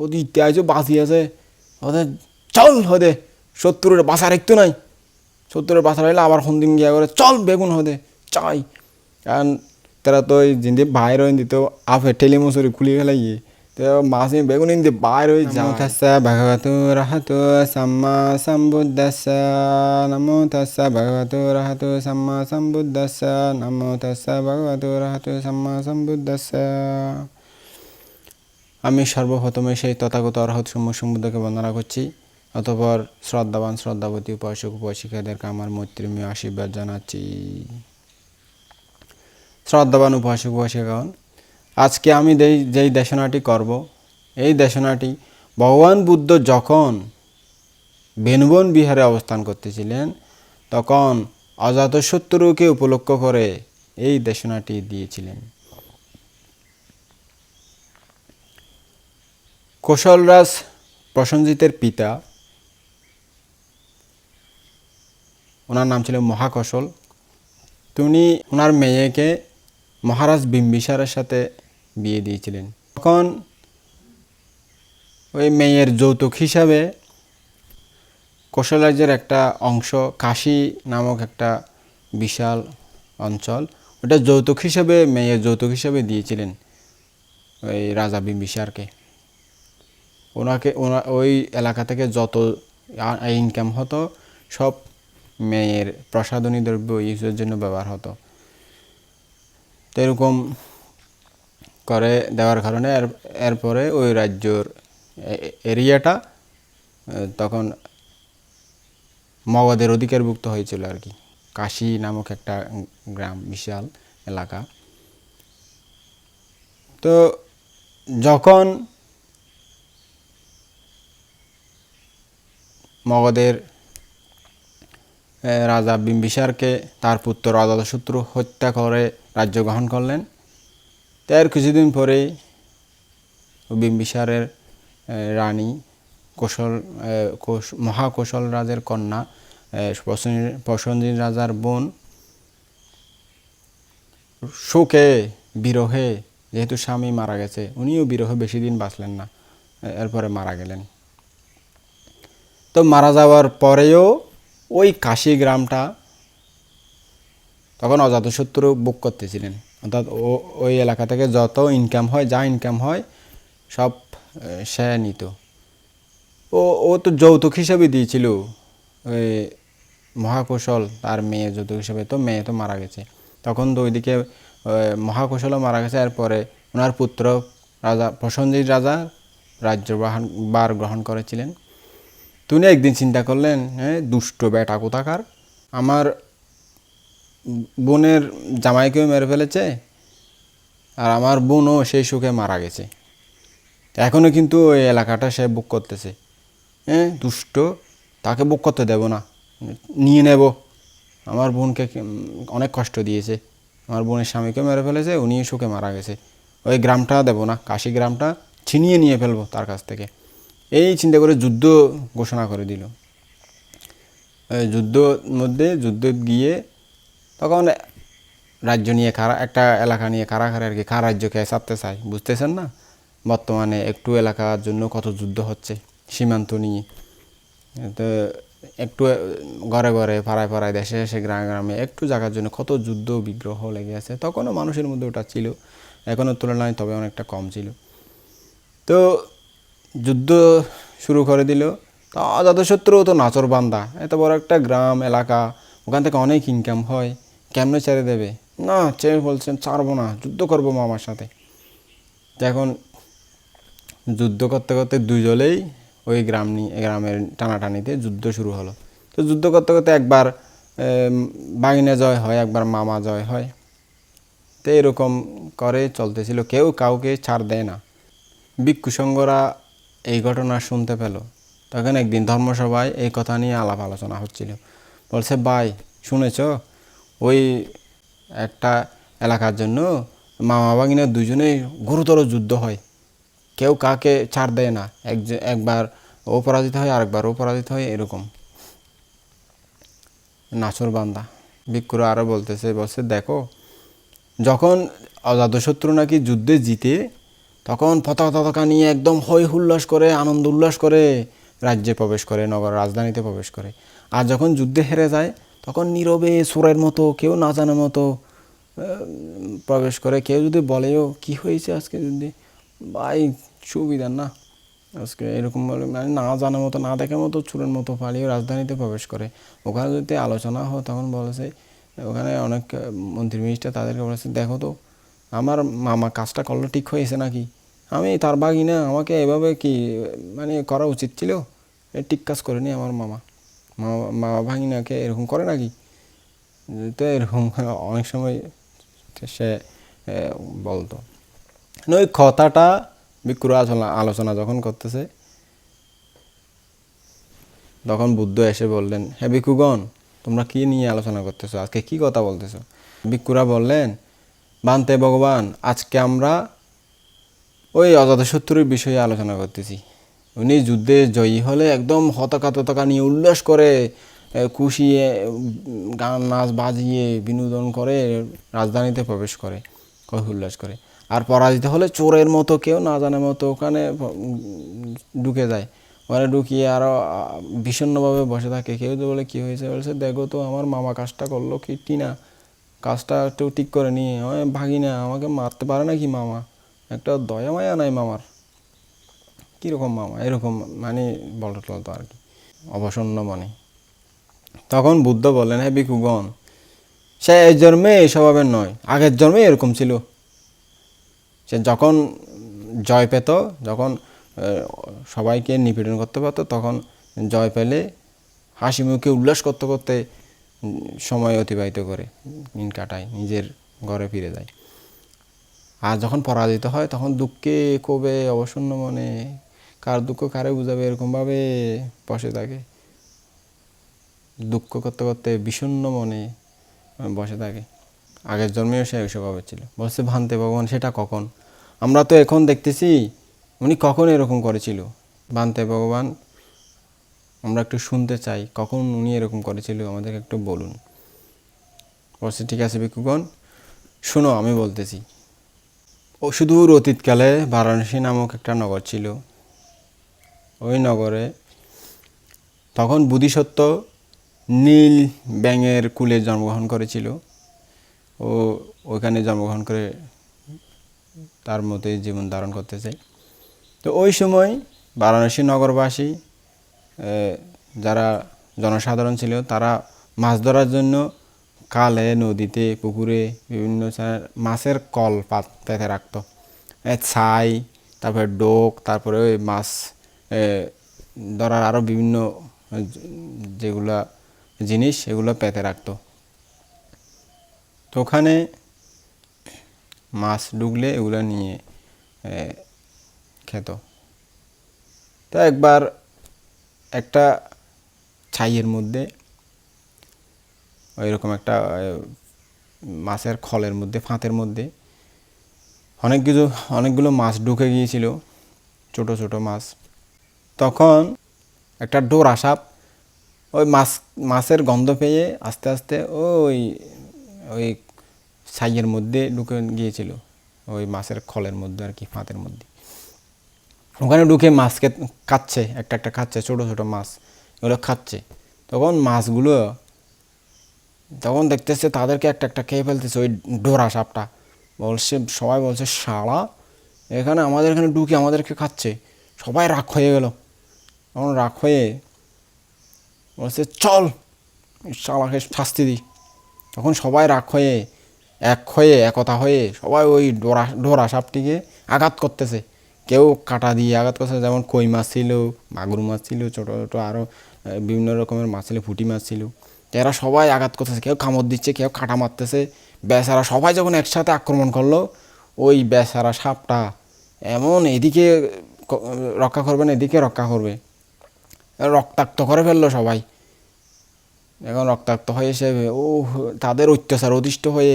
ও দিতে আইছো বাঁচি আছে ওদের চল হদে সত্তরের বাসা রাখতো নাই সত্তরের বাসা রাখলে আবার সন্দিন গিয়া করে চল বেগুন হদে চাই কারণ তারা তো জিন্দি বাইর দিত আফে ঠেলি মুসুরি খুলি ফেলাই তো মাসি বেগুন ইন্দি বাইর হয়ে যা থাসা ভগবতু রাহাতু সাম্মা সম্বুদ্ধাস্য নমো তাস্য ভগবতু রাহাতু সাম্মা সম্বুদ্ধাস্য নমো তাস্য ভগবতু রাহাতু সাম্মা সম্বুদ্ধাস্য আমি সর্বপ্রথমে সেই তথাগত অর্হত সমূহ সমুদ্রকে বন্দনা করছি। অতপর শ্রদ্ধাবান শ্রদ্ধাবতী উপাসক উপাসিকাদেরকে আমার মৈত্রীময় আশীর্বাদ জানাচ্ছি। শ্রদ্ধাবান উপাসক উপাসিকাগণ, আজকে আমি যেই যেই দেশনাটি করব, এই দেশনাটি ভগবান বুদ্ধ যখন বেনবন বিহারে অবস্থান করতেছিলেন, তখন অজাতশত্রুকে উপলক্ষ করে এই দেশনাটি দিয়েছিলেন। কৌশলরাজ প্রসঞ্জিতের পিতা। ওনার নাম ছিল মহাকৌশল। তিনি ওনার মেয়েকে মহারাজ বিম্বিসারের সাথে বিয়ে দিয়েছিলেন। তখন ওই মেয়ের যৌতুক হিসাবে কৌশল রাজ্যের একটা অংশ কাশী নামক একটা বিশাল অঞ্চল, ওটা যৌতুক হিসাবে, মেয়ের যৌতুক হিসাবে দিয়েছিলেন ওই রাজা বিম্বিসারকে। ওনাকে, ওনা, ওই এলাকা থেকে যত ইনকাম হতো, সব মেয়ের প্রসাধনী দ্রব্য ইউজের জন্য ব্যবহার হতো। তো এরকম করে দেওয়ার কারণে এর, এরপরে ওই রাজ্যর এরিয়াটা তখন মগধের অধিকারভুক্ত হয়েছিল আর কি। কাশি নামক একটা গ্রাম, বিশাল এলাকা। তো যখন মগধের রাজা বিম্বিসারকে তার পুত্র অজাতশত্রু হত্যা করে রাজ্য গ্রহণ করলেন। তার কিছুদিন পরেই বিম্বিসারের রানী কৌশল মহাকৌশল রাজের কন্যা এ, প্রসেন- রাজার বোন শোকে বিরহে যেহেতু স্বামী মারা গেছে উনিও বিরহে বেশি দিন বাঁচলেন না এরপরে মারা গেলেন। তো মারা যাওয়ার পরেও ওই কাশি গ্রামটা তখন অজাতশত্রু বুক করতেছিলেন। অর্থাৎ ও, ওই এলাকা থেকে যত ইনকাম হয়, যা ইনকাম হয়, সব সে নিত। ও ও তো যৌতুক হিসাবে দিয়েছিল। ওই মহাকৌশল তার মেয়ে যৌতুক হিসাবে, তো মেয়ে তো মারা গেছে। তখন তো ওইদিকে মহাকৌশলও মারা গেছে। এরপরে ওনার পুত্র রাজা প্রসঞ্জিৎ রাজা রাজ্যবাহন, বার গ্রহণ করেছিলেন। তিনি একদিন চিন্তা করলেন হ্যাঁ দুষ্ট বেটা কোথাকার? আমার বোনের জামাইকেও মেরে ফেলেছে আর আমার বোনও সেই সুখে মারা গেছে। এখনও কিন্তু ওই এলাকাটা সে বুক করতেছে। হ্যাঁ দুষ্ট, তাকে বুক করতে দেব না। নিয়ে নেব। আমার বোনকে অনেক কষ্ট দিয়েছে। আমার বোনের স্বামীকে মেরে ফেলেছে উনি সুখে মারা গেছে। ওই গ্রামটা দেব না, কাশি গ্রামটা ছিনিয়ে নিয়ে ফেলব তার কাছ থেকে। এই চিন্তা করে যুদ্ধ ঘোষণা করে দিল। যুদ্ধ মধ্যে, যুদ্ধ গিয়ে তখন রাজ্য নিয়ে কারা একটা এলাকা নিয়ে কারা কারাকারি আর কি কার রাজ্যকে ছাড়তে চায়, বুঝতেছেন না? বর্তমানে একটু এলাকার জন্য কত যুদ্ধ হচ্ছে, সীমান্ত নিয়ে। তো একটু ঘরে ঘরে, পাড়ায় পাড়ায়, দেশে দেশে, গ্রামে গ্রামে একটু জায়গার জন্য কত যুদ্ধ বিগ্রহ লেগে আছে, তখনও মানুষের মধ্যে ওটা ছিল। এখনও তুলনায় তবে অনেকটা কম ছিল। তো যুদ্ধ শুরু করে দিল। তা অজাতশত্রু তো নাচর বান্দা। এত বড় একটা গ্রাম, এলাকা, ওখান থেকে অনেক ইনকাম হয়। কেমনে ছেড়ে দেবে? না ছেড়ে বলছেন, ছাড়বো না, যুদ্ধ করব মামার সাথে। এখন যুদ্ধ করতে করতে দুজলেই ওই গ্রাম নিয়ে গ্রামের টানাটানিতে যুদ্ধ শুরু হলো। তো যুদ্ধ করতে করতে একবার বাগিনে জয় হয়, একবার মামা জয় হয়। তো এরকম করে চলতেছিল। কেউ কাউকে ছাড় দেয় না। ভিক্ষুসঙ্গরা এই ঘটনা শুনতে পেল। তখন একদিন ধর্মসভায় এই কথা নিয়ে আলাপ আলোচনা হচ্ছিল। বলছে, ভাই, শুনেছ? ওই একটা এলাকার জন্য মামা বাগিনা দুজনেই গুরুতর যুদ্ধ হয়। কেউ কাকে ছাড় দেয় না। এক একবার ও পরাজিত হয়, আরেকবার ও পরাজিত হয়, এরকম। নাচর বান্দা ভিক্ষুরা আরও বলতেছে, বলছে, দেখো, যখন অজাতশত্রু নাকি যুদ্ধে জিতে তখন পতাকা পতাকা নিয়ে একদম হৈ হুল্লাস করে, আনন্দ উল্লাস করে রাজ্যে প্রবেশ করে, নগর রাজধানীতে প্রবেশ করে। আর যখন যুদ্ধে হেরে যায়, তখন নীরবে সুরের মতো, কেউ না জানার মতো প্রবেশ করে। কেউ যদি বলেও, কি হয়েছে আজকে যদি ভাই সুবিধা না। আজকে এরকম বলে মানে না জানার মতো, না দেখার মতো চুরের মতো পালিয়ে রাজধানীতে প্রবেশ করে। ওখানে যদি আলোচনা হয়, তখন বলেছে, ওখানে অনেক মন্ত্রী মিনিস্টার তাদেরকে বলেছে, দেখো তো আমার মামা কাজটা করল ঠিক হয়েছে নাকি? আমি তার বাগি না আমাকে এভাবে কি মানে করা উচিত ছিল? ঠিক কাজ করেনি আমার মামা। মামা ভাগিনাকে এরকম করে নাকি? তো এরকম অনেক সময় সে বলতো। ওই কথাটা বিক্রু আলোচনা আলোচনা যখন করতেছে, তখন বুদ্ধ এসে বললেন, হে ভিক্ষুগণ তোমরা কি নিয়ে আলোচনা করতেছো? আজকে কি কথা বলতেছো? ভিক্ষুরা বললেন বান্তে ভগবান, আজকে আমরা ওই অজাতশত্রুর বিষয়ে আলোচনা করতেছি। উনি যুদ্ধে জয়ী হলে একদম হতাকা ততাকা নিয়ে উল্লাস করে খুশিয়ে গান, নাচ বাজিয়ে, বিনোদন করে রাজধানীতে প্রবেশ করে উল্লাস করে। আর পরাজিত হলে চোরের মতো কেউ না জানার মতো ওখানে ঢুকে যায়। ওখানে ঢুকিয়ে আরও বিষণ্ণভাবে বসে থাকে। কেউ তো বলে, কী হয়েছে? বলছে, দেখো তো, আমার মামা কাজটা করল কি টিনা কাজটা একটু ঠিক করে নিয়ে আমি ভাগি না আমাকে মারতে পারে নাকি মামা? একটা দয়া মায়া নাই মামার। কীরকম মামা? এরকম মানে বলতো টলতো আর কি। অবসন্ন মনে। তখন বুদ্ধ বললেন হ্যাঁ ভিক্ষুগণ, সে এই জন্মে এই স্বভাবের নয়। আগের জন্মে এরকম ছিল। সে যখন জয় পেত, যখন সবাইকে নিপীড়ন করতে পারতো, তখন জয় পেলে হাসি মুখে উল্লাস করতে করতে সময় অতিবাহিত করে, দিন কাটায়, নিজের ঘরে ফিরে যায়। আর যখন পরাজিত হয়, তখন দুঃখে কবে অবসন্ন মনে, কার দুঃখ কারে বুঝাবে, এরকমভাবে বসে থাকে। দুঃখ করতে করতে বিষণ্ণ মনে বসে থাকে। আগের জন্মেও সে ওইসবভাবে ছিল বলছে, ভান্তে ভগবান, সেটা কখন? আমরা তো এখন দেখতেছি, উনি কখন এরকম করেছিল। ভান্তে ভগবান আমরা একটু শুনতে চাই, কখন উনি এরকম করেছিল আমাদেরকে একটু বলুন। বলছে ঠিক আছে ভিক্ষুগণ। শোনো, আমি বলতেছি। ও সুদূর অতীতকালে বারাণসী নামক একটা নগর ছিল। ওই নগরে তখন বুদ্ধিসত্ত্ব নীল ব্যাঙের কুলে জন্মগ্রহণ করেছিল। ও ওইখানে জন্মগ্রহণ করে তার মতে জীবন ধারণ করতেছে। তো ওই সময় বারাণসী নগরবাসী যারা জনসাধারণ ছিল, তারা মাছ ধরার জন্য কালে নদীতে, পুকুরে বিভিন্ন মাছের কল পাত পেতে রাখতো ছাই, তারপরে ডোক, তারপরে ওই মাছ ধরার আরও বিভিন্ন যেগুলা জিনিস এগুলো পেতে রাখতো। তো ওখানে মাছ ঢুকলে এগুলো নিয়ে খেত। তো একবার একটা ছাইয়ের মধ্যে, ওইরকম একটা মাছের খলের মধ্যে, ফাঁতের মধ্যে অনেক কিছু, অনেকগুলো মাছ ঢুকে গিয়েছিল, ছোট ছোট মাছ। তখন একটা ডোরা সাপ ওই মাছ, মাছের গন্ধ পেয়ে আস্তে আস্তে ওই ওই ছাইয়ের মধ্যে ঢুকে গিয়েছিল, ওই মাছের খলের মধ্যে আর কি, ফাঁতের মধ্যে। ওখানে ঢুকে মাছকে খাচ্ছে, একটা একটা খাচ্ছে, ছোটো ছোটো মাছ, এগুলো খাচ্ছে। তখন মাছগুলো তখন দেখতেছে তাদেরকে একটা একটা খেয়ে ফেলতেছে ওই ডোরা সাপটা। বলছে, সবাই বলছে, শালা, এখানে আমাদের এখানে ঢুকে আমাদেরকে খাচ্ছে। সবাই রাগ হয়ে গেল। তখন রাগ হয়ে বলছে, চল শালাকে শাস্তি দিই। তখন সবাই রাগ হয়ে, এক হয়ে, একতা হয়ে সবাই ওই ডোরা ডোরা সাপটিকে আঘাত করতেছে। কেউ কাটা দিয়ে আঘাত করছে, যেমন কই মাছ ছিল, মাগুর মাছ ছিল, ছোটো ছোটো আরও বিভিন্ন রকমের মাছ ছিল, ফুটি মাছ ছিল। এরা সবাই আঘাত করতেছে, কেউ কামড় দিচ্ছে, কেউ কাটা মারতেছে। বেচারা সবাই যখন একসাথে আক্রমণ করল, ওই বেচারা সাপটা এমন এদিকে রক্ষা করবে না, এদিকে রক্ষা করবে। রক্তাক্ত করে ফেলল সবাই। এখন রক্তাক্ত হয়ে সে ও তাদের অত্যাচার, অতিষ্ঠ হয়ে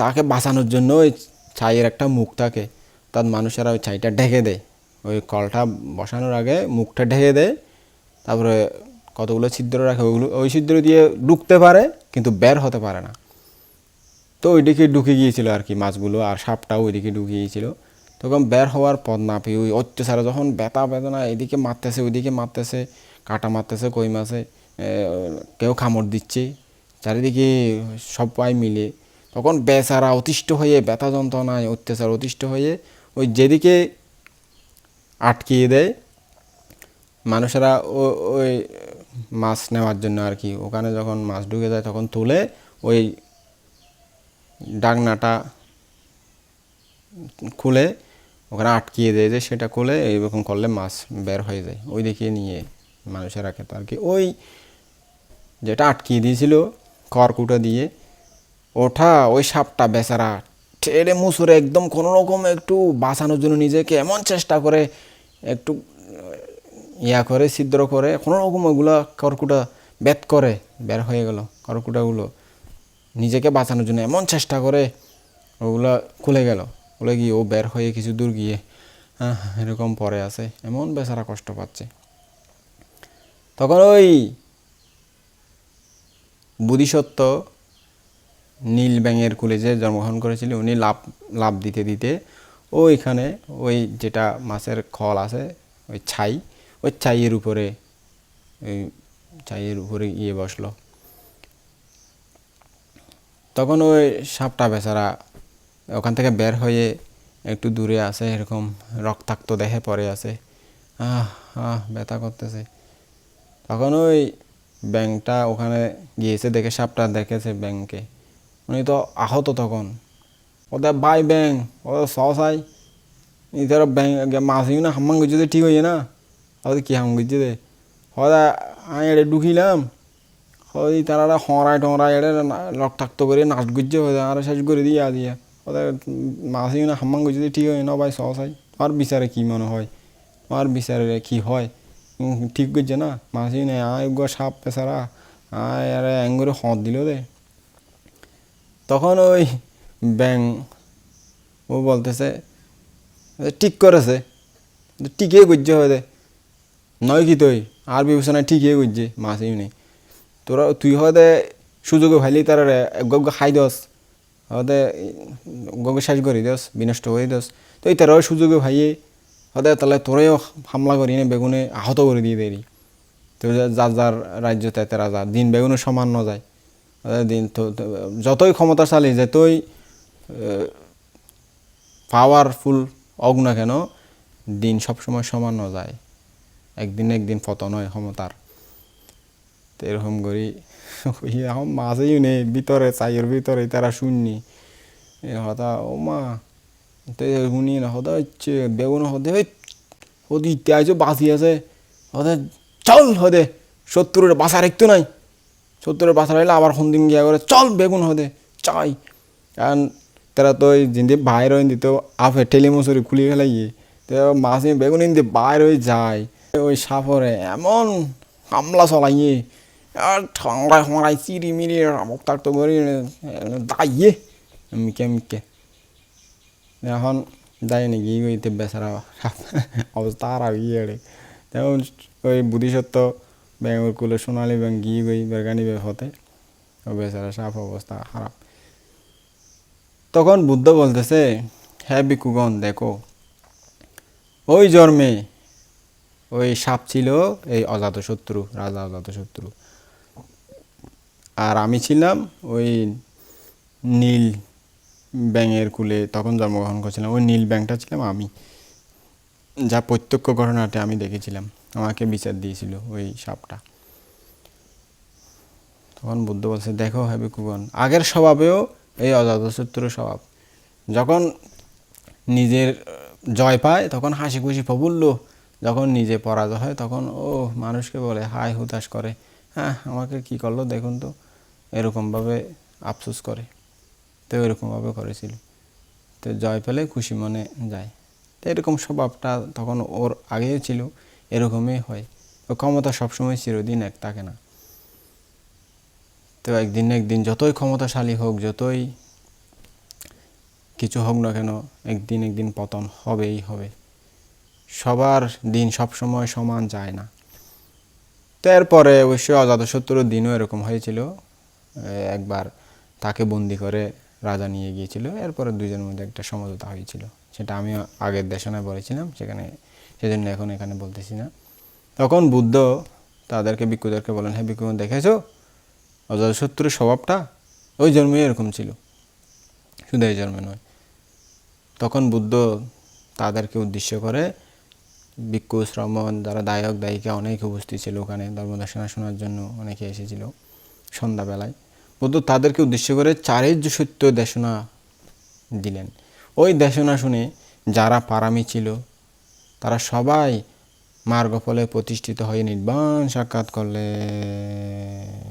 তাকে বাঁচানোর জন্য ওই ছাইয়ের একটা মুখ থাকে। তার মানুষেরা ওই ছাইটা ঢেকে দেয়। ওই কলটা বসানোর আগে মুখটা ঢেকে দেয়। তারপরে কতগুলো ছিদ্র রাখে, ওইগুলো, ওই ছিদ্র দিয়ে ঢুকতে পারে, কিন্তু বের হতে পারে না। তো ওইদিকে ঢুকে গিয়েছিল আর কি মাছগুলো, আর সাপটাও ওইদিকে ঢুকে গিয়েছিল। তখন বের হওয়ার পথ না পেয়ে ওই অত্যাচারে যখন ব্যথা বেদনা এদিকে মারতেছে, ওইদিকে মারতেছে, কাটা মারতেছে, কই মাছে কেউ খামড় দিচ্ছে, চারিদিকে সবাই মিলে। তখন বেচারা অতিষ্ঠ হয়ে, ব্যথা যন্ত্রণায় অত্যাচার অতিষ্ঠ হয়ে ওই যেদিকে আটকিয়ে দেয়, মানুষেরা ওই মাছ নেওয়ার জন্য আর কি, ওখানে যখন মাছ ঢুকে যায় তখন তুলে ওই ডাকনাটা খুলে ওখানে আটকিয়ে দেয় যে সেটা খুলে এইরকম করলে মাছ বের হয়ে যায়। ওই দিকে নিয়ে মানুষেরা খেত আর কি। ওই যেটা আটকিয়ে দিয়েছিল, খড়কুটো দিয়ে, ওঠা ওই সাপটা বেচারা ঠেলে মুসুরে একদম কোনো রকম একটু বাঁচানোর জন্য নিজেকে এমন চেষ্টা করে, একটু ইয়া করে, ছিদ্র করে, কোনো রকম ওগুলো খড়কুটা বেত করে, বের হয়ে গেল খড়কুটাগুলো নিজেকে বাঁচানোর জন্য এমন চেষ্টা করে ওগুলো খুলে গেল। খুলে গিয়ে ও বের হয়ে কিছু দূর গিয়ে হ্যাঁ এরকম পরে আছে, এমন বেচারা কষ্ট পাচ্ছে। তখন ওই বুধিসত্ত্ব নীল ব্যাঙের কুলে যে জন্মগ্রহণ করেছিল, উনি লাভ লাভ দিতে দিতে ওইখানে ওই যেটা মাছের খল আছে, ওই ছাই, ওই ছাইয়ের উপরে, ওই ছাইয়ের উপরে গিয়ে বসল। তখন ওই সাপটা বেচারা ওখান থেকে বের হয়ে একটু দূরে আছে, এরকম রক্তাক্ত দেহে পড়ে আছে। আহ আহ, ব্যথা করতেছে। তখন ওই ব্যাংকটা ওখানে গিয়েছে, দেখে সাপটা দেখেছে ব্যাংকে। উনি তো আহত তখন। ওদের বাই ব্যাং ও সসাই ইতার ব্যাং মাছ না হাম্মাং দে ঠিক হয়ে না ওদের কি হাম গুজে দে হদা আমি এটা ঢুকিলাম। হয় তারা হরাই টরাই এটা রক্তাক্ত করে নাচ গুজে হয়ে আর শেষ করে দিয়ে দিয়া ওদের মাছ না হাম্মাং দে ঠিক হয় না, ভাই সস সসাই আর বিচারে কী মনে হয়? আর বিচারে কি হয়? ঠিক করছে না? মাসি নেই আয় গো সাপ পেছারা। আয়, আরে অ্যাঙ্গুরে হদ দিল দে। তখন ওই ব্যাং ও বলতেছে "এ, ঠিক করেছে। টিকে করছে হয়ে নয় কি তুই? আর বিবেচনায় ঠিকই করছে মাসি নেই তোরা তুই হয়তো সুযোগে ভাইলি তার গগ খাই দস। হয়তো গগে শেষ করে দস বিনষ্ট করে দস। তো এই তারাও সুযোগে ভাইয়ে হয়তো তাহলে তোরেও হামলা করি না বেগুনে আহত করে দিয়ে দেরি। তো যার যার রাজ্য তাই তারা দিন বেগুনে সমান ন যায়। দিন যতই ক্ষমতাশালী যতই পাওয়ারফুল অগ না কেন, দিন সবসময় সমান যায়। একদিন একদিন পতন হয় ক্ষমতার। তো এরকম করি। এখন মাঝেই নেই ভিতরে চাইয়ের ভিতরে, তারা শুননি। হতা, ও মা, তো শুনি না হতা হচ্ছে বেগুন হতে হতে ইত্যাদি বাঁচি আছে। হতে, চল হদে সত্তরের বাসা রাখতো নাই। সত্তরের বাসা রাখলে আবার সন্দিন গিয়া করে, চল বেগুন হদে, চাই। কারণ তারা তো ওই জিন্দি বাইর হয়ে দিত আফে ঠেলি মশুরি খুলি ফেলাই তো মাছ নিয়ে বেগুন ইন্দি বাইর হয়ে যায়। ওই সাফরে এমন হামলা চলাইয়ে আর ঠংরাই ঠংরাই চিরি মিরি রক্তাক্ত করে দাইয়ে মিকে মিকে। এখন দায় নাকি ওইতে বেচারা অবস্থা আর গিয়ে তেমন ওই বুদ্ধিসত্ত্ব ব্যাঙ্গর কুলে সোনালি ব্যাংক গিয়ে গই বেরগানি বে হতে। ও বেচারা সাফ অবস্থা খারাপ। তখন বুদ্ধ বলতেছে হ্যাঁ বিকুগণ দেখো, ওই জন্মে ওই সাপ ছিল এই অজাতশত্রু রাজা অজাতশত্রু আর আমি ছিলাম ওই নীল ব্যাঙের কুলে, তখন জন্মগ্রহণ করেছিলাম। ওই নীল ব্যাংটা ছিলাম আমি। যা প্রত্যক্ষ ঘটনাটা আমি দেখেছিলাম। আমাকে বিচার দিয়েছিল ওই সাপটা। তখন বুদ্ধ বলছে, দেখো হবে কুগন আগের স্বভাবেও এই অজাতশত্রু স্বভাব। যখন নিজের জয় পায়, তখন হাসি খুশি প্রফুল্ল। যখন নিজে পরাজয় হয়, তখন ও মানুষকে বলে হাই হুতাশ করে। হ্যাঁ আমাকে কি করল দেখুন তো। এরকমভাবে আফসোস করে। তো এরকমভাবে করেছিল। তো জয় পেলে খুশি মনে যায়। তো এরকম স্বভাবটা তখন ওর আগেও ছিল। এরকমই হয়। ও ক্ষমতা সবসময় চিরদিন এক, থাকে না। তো একদিন না একদিন যতই ক্ষমতাশালী হোক, যতই কিছু হোক না কেন, একদিন একদিন পতন হবেই হবে। সবার দিন সবসময় সমান যায় না। তো এরপরে অবশ্যই অজাতশত্রুর দিনও এরকম হয়েছিল। একবার তাকে বন্দি করে রাজা নিয়ে গিয়েছিল। এরপরে দুইজনের মধ্যে একটা সমঝোতা হয়েছিল। সেটা আমি আগের দেশনায় বলেছিলাম, সেখানে সেজন্য এখন এখানে বলতেছি না। তখন বুদ্ধ তাদেরকে, ভিক্ষুদেরকে বলেন হ্যাঁ ভিক্ষু, দেখেছ? অজাতশত্রুর স্বভাবটা? ওই জন্মে এরকম ছিল। শুধু এই জন্মে নয়। তখন বুদ্ধ তাদেরকে উদ্দেশ্য করে ভিক্ষু, শ্রমণ, যারা দায়ক, দায়িকা অনেক উপস্থিত ছিল ওখানে। ধর্মদর্শনা শোনার জন্য অনেকে এসেছিল সন্ধ্যাবেলায়। বুদ্ধ তাদেরকে উদ্দেশ্য করে চারির্য সত্য দেশনা দিলেন। ওই দেশনা শুনে যারা পারামি ছিল তারা সবাই মার্গফলে প্রতিষ্ঠিত হয়ে নির্বাণ সাক্ষাৎ করলেন।